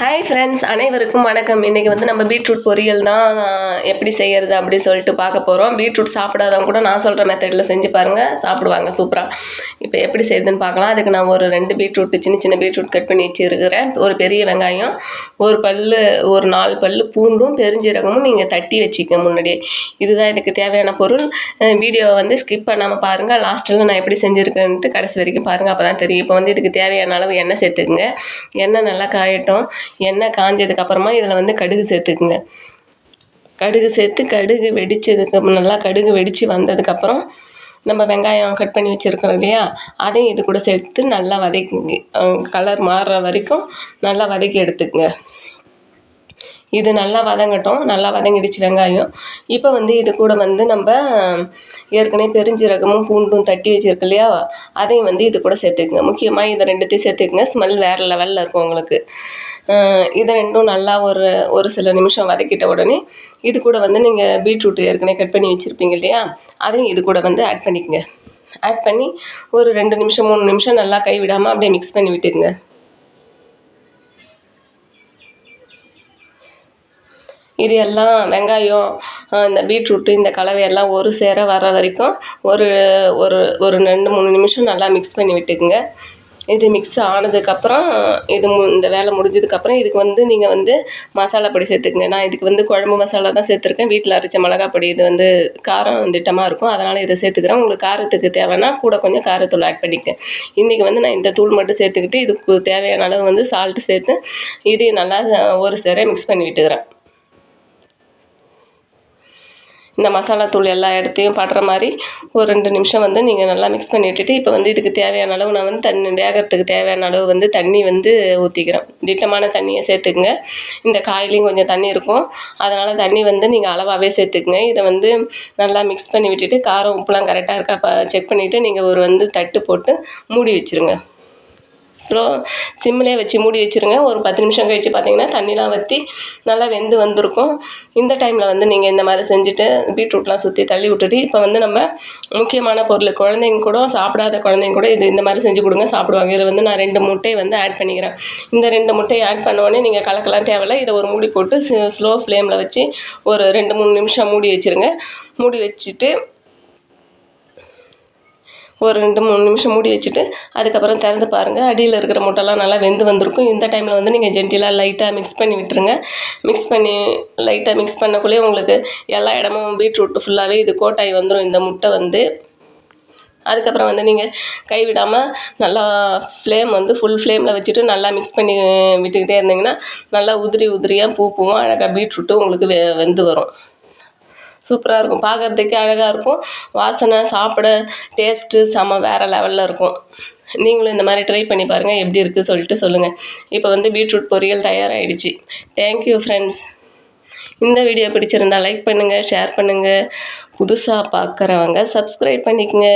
Hi friends அனைவருக்கும் வணக்கம். இன்றைக்கி வந்து நம்ம பீட்ரூட் பொரியல் தான் எப்படி செய்கிறது அப்படின்னு சொல்லிட்டு பார்க்க போகிறோம் பீட்ரூட் சாப்பிடாதவங்க கூட நான் சொல்கிற மெத்தடில் செஞ்சு பாருங்கள் சாப்பிடுவாங்க சூப்பராக இப்போ எப்படி செய்யுதுன்னு பார்க்கலாம். அதுக்கு நான் ஒரு ரெண்டு பீட்ரூட் சின்ன சின்ன பீட்ரூட் கட் பண்ணி வச்சுருக்கிறேன். ஒரு பெரிய வெங்காயம் ஒரு பல் ஒரு நாலு பல் பூண்டும் பெருஞ்சீரகமும் நீங்கள் தட்டி வச்சுக்க முன்னாடியே. இதுதான் இதுக்கு தேவையான பொருள். வீடியோவை வந்து ஸ்கிப் பண்ணாமல் பாருங்கள் லாஸ்ட்டில் நான் எப்படி செஞ்சுருக்கேன்ட்டு கடைசி வரைக்கும் பாருங்கள் அப்போ தான் தெரியும். இப்போ வந்து இதுக்கு தேவையான அளவு எண்ணெய் சேர்த்துக்குங்க. எண்ணெய் நல்லா காயட்டும். எண்ணெய் காஞ்சதுக்கப்புறமா இதில் வந்து கடுகு சேர்த்துக்குங்க. கடுகு சேர்த்து கடுகு வெடித்ததுக்கு நல்லா கடுகு வெடித்து வந்ததுக்கப்புறம் நம்ம வெங்காயம் கட் பண்ணி வச்சுருக்கோம் இல்லையா? அதையும் இது கூட சேர்த்து நல்லா வதக்கிங்க. கலர் மாறுற வரைக்கும் நல்லா வதக்கி எடுத்துக்கங்க. இது நல்லா வதங்கட்டும். நல்லா வதங்கிடுச்சு வெங்காயம். இப்போ வந்து இது கூட வந்து நம்ம ஏற்கனவே பெருஞ்சீரகமும் பூண்டும் தட்டி வச்சுருக்கு இல்லையா? அதையும் வந்து இது கூட சேர்த்துக்குங்க. முக்கியமாக இதை ரெண்டுத்தையும் சேர்த்துக்குங்க. ஸ்மெல் வேறு லெவலில் இருக்கும் உங்களுக்கு. இதை ரெண்டும் நல்லா ஒரு ஒரு சில நிமிஷம் வதக்கிட்ட உடனே இது கூட வந்து நீங்கள் பீட்ரூட் ஏற்கனவே கட் பண்ணி வச்சுருப்பீங்க இல்லையா? அதையும் இது கூட வந்து ஆட் பண்ணிக்கோங்க. ஆட் பண்ணி ஒரு ரெண்டு நிமிஷம் மூணு நிமிஷம் நல்லா கை விடாமல் அப்படியே மிக்ஸ் பண்ணி விட்டுருங்க இது எல்லாம் வெங்காயம் இந்த பீட்ரூட்டு இந்த கலவையெல்லாம் ஒரு சேர வர வரைக்கும் ஒரு ஒரு ஒரு ரெண்டு மூணு நிமிஷம் நல்லா மிக்ஸ் பண்ணி விட்டுக்குங்க. இது மிக்ஸ் ஆனதுக்கப்புறம் இது மு இந்த வேலை முடிஞ்சதுக்கப்புறம் இதுக்கு வந்து நீங்கள் வந்து மசாலா பொடி சேர்த்துக்குங்க. நான் இதுக்கு வந்து குழம்பு மசாலா தான் சேர்த்துருக்கேன். வீட்டில் அரைச்ச மிளகா பொடி இது வந்து காரம் திட்டமாக இருக்கும். அதனால் இதை சேர்த்துக்கிறேன். உங்களுக்கு காரத்துக்கு தேவைன்னா கூட கொஞ்சம் காரத்தூள் ஆட் பண்ணிக்கேன் இன்றைக்கி வந்து நான் இந்த தூள் மட்டும் சேர்த்துக்கிட்டு இதுக்கு தேவையான அளவு வந்து சால்ட்டு சேர்த்து இதையும் நல்லா ஒரு சேர மிக்ஸ் பண்ணி விட்டுக்கிறேன். இந்த மசாலா தூள் எல்லா இடத்தையும் படுற மாதிரி ஒரு ரெண்டு நிமிஷம் வந்து நீங்கள் நல்லா மிக்ஸ் பண்ணி விட்டுட்டு இப்போ வந்து இதுக்கு தேவையான அளவு நான் வந்து தண்ணி வேகிறதுக்கு தேவையான அளவு வந்து தண்ணி வந்து ஊற்றிக்கிறேன் திட்டமான தண்ணியை சேர்த்துக்குங்க. இந்த காயிலையும் கொஞ்சம் தண்ணி இருக்கும். அதனால் தண்ணி வந்து நீங்கள் அளவாகவே சேர்த்துக்குங்க. இதை வந்து நல்லா மிக்ஸ் பண்ணி விட்டுட்டு காரம் உப்புலாம் கரெக்டாக இருக்கா செக் பண்ணிவிட்டு நீங்கள் ஒரு வந்து தட்டு போட்டு மூடி வச்சுருங்க. ஸ்லோ சிம்மிலே வச்சு மூடி வச்சுருங்க. ஒரு பத்து நிமிஷம் கழித்து பார்த்தீங்கன்னா தண்ணிலாம் வற்றி நல்லா வெந்து வந்திருக்கும். இந்த டைமில் வந்து நீங்கள் இந்த மாதிரி செஞ்சுட்டு பீட்ரூட்லாம் சுற்றி தள்ளி விட்டுட்டு இப்போ வந்து நம்ம முக்கியமான பொருள் குழந்தைங்க கூட சாப்பிடாத குழந்தைங்க கூட இது இந்த மாதிரி செஞ்சு கொடுங்க சாப்பிடுவாங்க. இதில் வந்து நான் ரெண்டு முட்டையை வந்து ஆட் பண்ணிக்கிறேன். இந்த ரெண்டு முட்டையை ஆட் பண்ணோடனே நீங்கள் கலக்கலாம் தேவையில்ல. இதை ஒரு மூடி போட்டு ஸ்லோ ஃப்ளேமில் வச்சு ஒரு ரெண்டு மூணு நிமிஷம் மூடி வச்சுருங்க. மூடி வச்சுட்டு ஒரு ரெண்டு மூணு நிமிஷம் மூடி வச்சுட்டு அதுக்கப்புறம் திறந்து பாருங்கள் அடியில் இருக்கிற முட்டைலாம் நல்லா வெந்து வந்திருக்கும். இந்த டைமில் வந்து நீங்கள் ஜென்டிலாக லைட்டாக மிக்ஸ் பண்ணி விட்டுருங்க. மிக்ஸ் பண்ணி லைட்டாக மிக்ஸ் பண்ணக்குள்ளேயே உங்களுக்கு எல்லா இடமும் பீட்ரூட் ஃபுல்லாகவே இது கோட்டாய் வந்துடும் இந்த முட்டை வந்து. அதுக்கப்புறம் வந்து நீங்கள் கைவிடாமல் நல்லா ஃப்ளேம் வந்து ஃபுல் ஃப்ளேமில் வச்சுட்டு நல்லா மிக்ஸ் பண்ணி விட்டுக்கிட்டே இருந்தீங்கன்னா நல்லா உதிரி உதிரியாக பூ பூவும் அழகாக பீட்ரூட்டும் உங்களுக்கு வெ வெந்து வரும். சூப்பராக இருக்கும். பார்க்குறதுக்கே அழகாக இருக்கும். வாசனை சாப்பிட டேஸ்ட்டு செம வேறு லெவலில் இருக்கும். நீங்களும் இந்த மாதிரி ட்ரை பண்ணி பாருங்கள் எப்படி இருக்குது சொல்லிட்டு சொல்லுங்கள் இப்போ வந்து பீட்ரூட் பொரியல் தயாராகிடுச்சு தேங்க்யூ ஃப்ரெண்ட்ஸ் இந்த வீடியோ பிடிச்சிருந்தா லைக் பண்ணுங்கள் ஷேர் பண்ணுங்கள் புதுசாக பார்க்குறவங்க சப்ஸ்கிரைப் பண்ணிக்கோங்க.